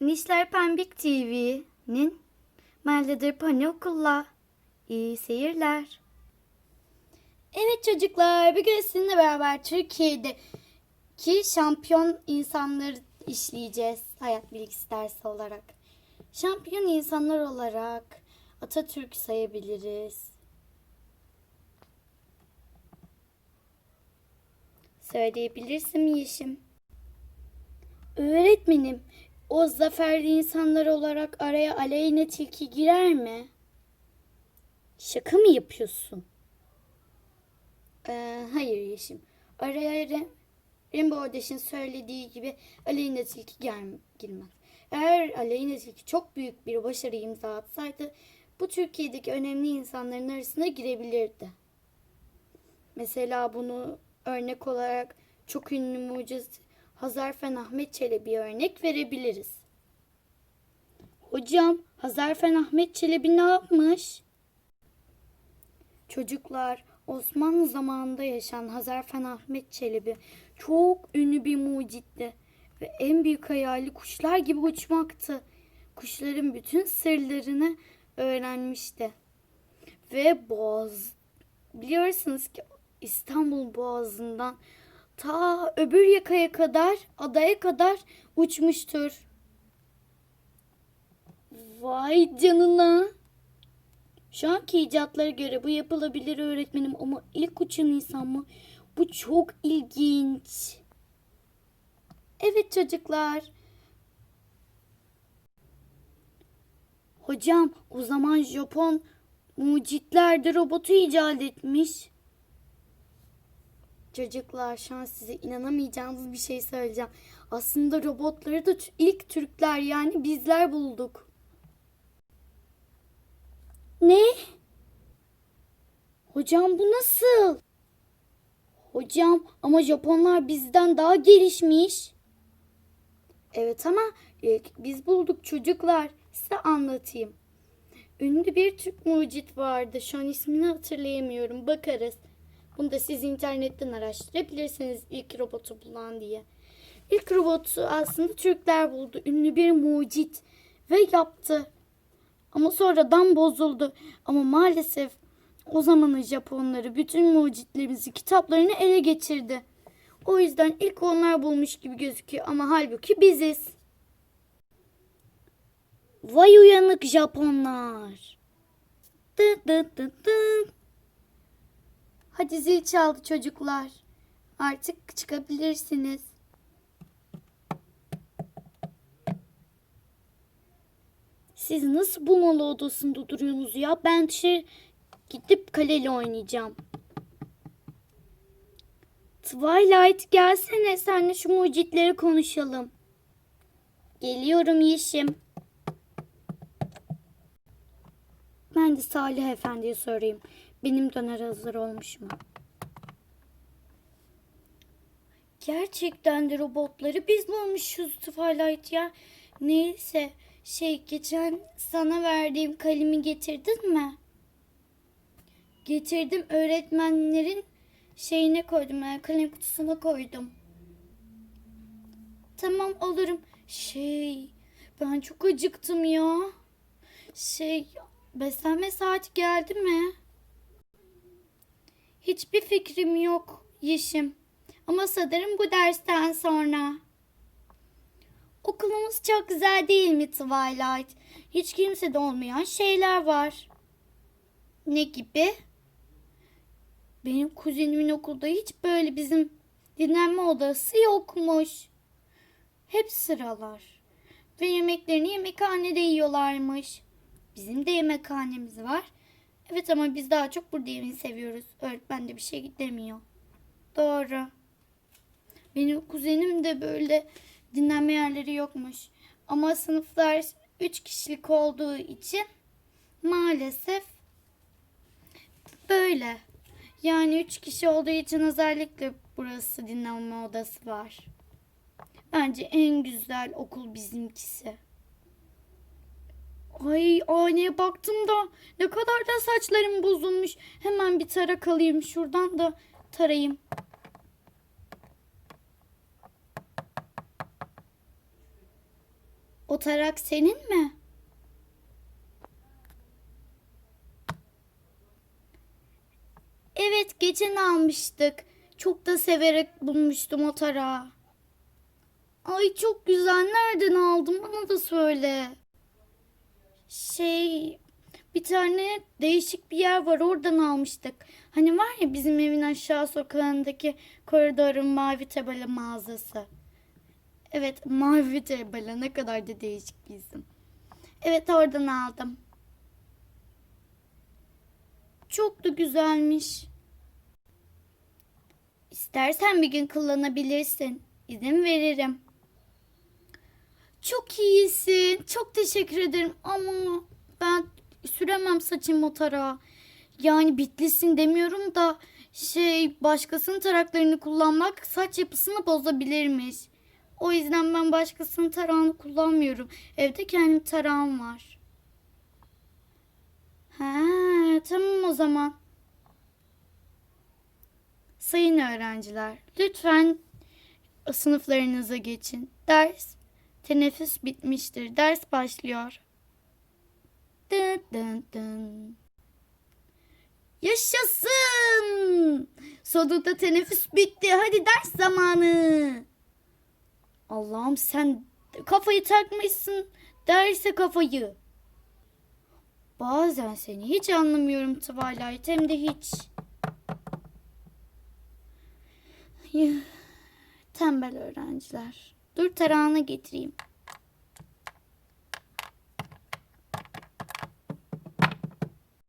Nişler Pembik TV'nin Meldedir Pani Okulla. İyi seyirler. Evet çocuklar, bugün sizinle beraber Türkiye'deki şampiyon insanları işleyeceğiz hayat bilgisi dersi olarak. Şampiyon insanlar olarak Atatürk sayabiliriz. Söyleyebilirsin Yeşim. Öğretmenim, o zaferli insanlar olarak araya aleyhine tilki girer mi? Şaka mı yapıyorsun? Ee, hayır Yeşim. Araya Re- Rainbow Dash'in söylediği gibi aleyhine tilki gel- girmez. Eğer aleyhine tilki çok büyük bir başarı imza atsaydı bu Türkiye'deki önemli insanların arasına girebilirdi. Mesela bunu örnek olarak çok ünlü muciz Hazarfen Ahmet Çelebi'ye örnek verebiliriz. Hocam, Hazarfen Ahmet Çelebi ne yapmış? Çocuklar, Osmanlı zamanında yaşayan Hazarfen Ahmet Çelebi çok ünlü bir mucitti ve en büyük hayali kuşlar gibi uçmaktı. Kuşların bütün sırlarını öğrenmişti. Ve boğaz biliyorsunuz ki İstanbul Boğazı'ndan ta öbür yakaya kadar, adaya kadar uçmuştur. Vay canına. Şu anki icatlara göre bu yapılabilir öğretmenim ama ilk uçan insan mı? Bu çok ilginç. Evet çocuklar. Hocam o zaman Japon mucitler de robotu icat etmiş. Çocuklar şu an size inanamayacağınız bir şey söyleyeceğim. Aslında robotları da ilk Türkler yani bizler bulduk. Ne? Hocam bu nasıl? Hocam ama Japonlar bizden daha gelişmiş. Evet ama ilk biz bulduk çocuklar. Size anlatayım. Ünlü bir Türk mucit vardı. Şu an ismini hatırlayamıyorum. Bakarız. Bunu da siz internetten araştırabilirsiniz ilk robotu bulan diye. İlk robotu aslında Türkler buldu. Ünlü bir mucit ve yaptı. Ama sonradan bozuldu. Ama maalesef o zamanın Japonları bütün mucitlerimizi kitaplarını ele geçirdi. O yüzden ilk onlar bulmuş gibi gözüküyor ama halbuki biziz. Vay uyanık Japonlar. Dı dı dı dı. Hadi zil çaldı çocuklar. Artık çıkabilirsiniz. Siz nasıl bu malı odasında duruyorsunuz ya? Ben dışarı gidip kaleli oynayacağım. Twilight gelsene senle şu mucitleri konuşalım. Geliyorum Yeşim. Ben de Salih Efendi'ye sorayım. Benim döner hazır olmuş mu? Gerçekten de robotları biz bulmuşuz Twilight ya. Neyse şey geçen sana verdiğim kalemi getirdin mi? Getirdim öğretmenlerin şeyine koydum yani kalem kutusuna koydum. Tamam olurum. Şey ben çok acıktım ya. Şey beslenme saati geldi mi? Hiçbir fikrim yok Yeşim. Ama sanırım bu dersten sonra. Okulumuz çok güzel değil mi Twilight? Hiç kimsede olmayan şeyler var. Ne gibi? Benim kuzenimin okulda hiç böyle bizim dinlenme odası yokmuş. Hep sıralar. Ve yemeklerini yemekhanede yiyorlarmış. Bizim de yemekhanemiz var. Evet ama biz daha çok burada seviyoruz. Öğretmen de bir şey demiyor. Doğru. Benim kuzenim de böyle dinlenme yerleri yokmuş. Ama sınıflar 3 kişilik olduğu için maalesef böyle. Yani 3 kişi olduğu için özellikle burası dinlenme odası var. Bence en güzel okul bizimkisi. Ay aynaya baktım da ne kadar da saçlarım bozulmuş. Hemen bir tarak alayım şuradan da tarayayım. O tarak senin mi? Evet, geçen almıştık. Çok da severek bulmuştum o tarağı. Ay çok güzel. Nereden aldın? Bana da söyle. Şey, bir tane değişik bir yer var. Oradan almıştık. Hani var ya bizim evin aşağı sokağındaki koridorun mavi tabela mağazası. Evet, mavi tabela. Ne kadar da değişik bir isim. Evet, oradan aldım. Çok da güzelmiş. İstersen bir gün kullanabilirsin. İzin veririm. Çok iyisin. Çok teşekkür ederim ama ben süremem saçım o tarağa. Yani bitlisin demiyorum da şey başkasının taraklarını kullanmak saç yapısını bozabilirmiş. O yüzden ben başkasının tarağını kullanmıyorum. Evde kendim tarağım var. Ha, tamam o zaman. Sayın öğrenciler, lütfen sınıflarınıza geçin. Ders, teneffüs bitmiştir. Ders başlıyor. Dın dın dın. Yaşasın! Sonunda teneffüs bitti. Hadi ders zamanı. Allah'ım sen kafayı takmışsın. Derse kafayı. Bazen seni hiç anlamıyorum Twilight hem de hiç. Tembel öğrenciler. Dur tarağını getireyim.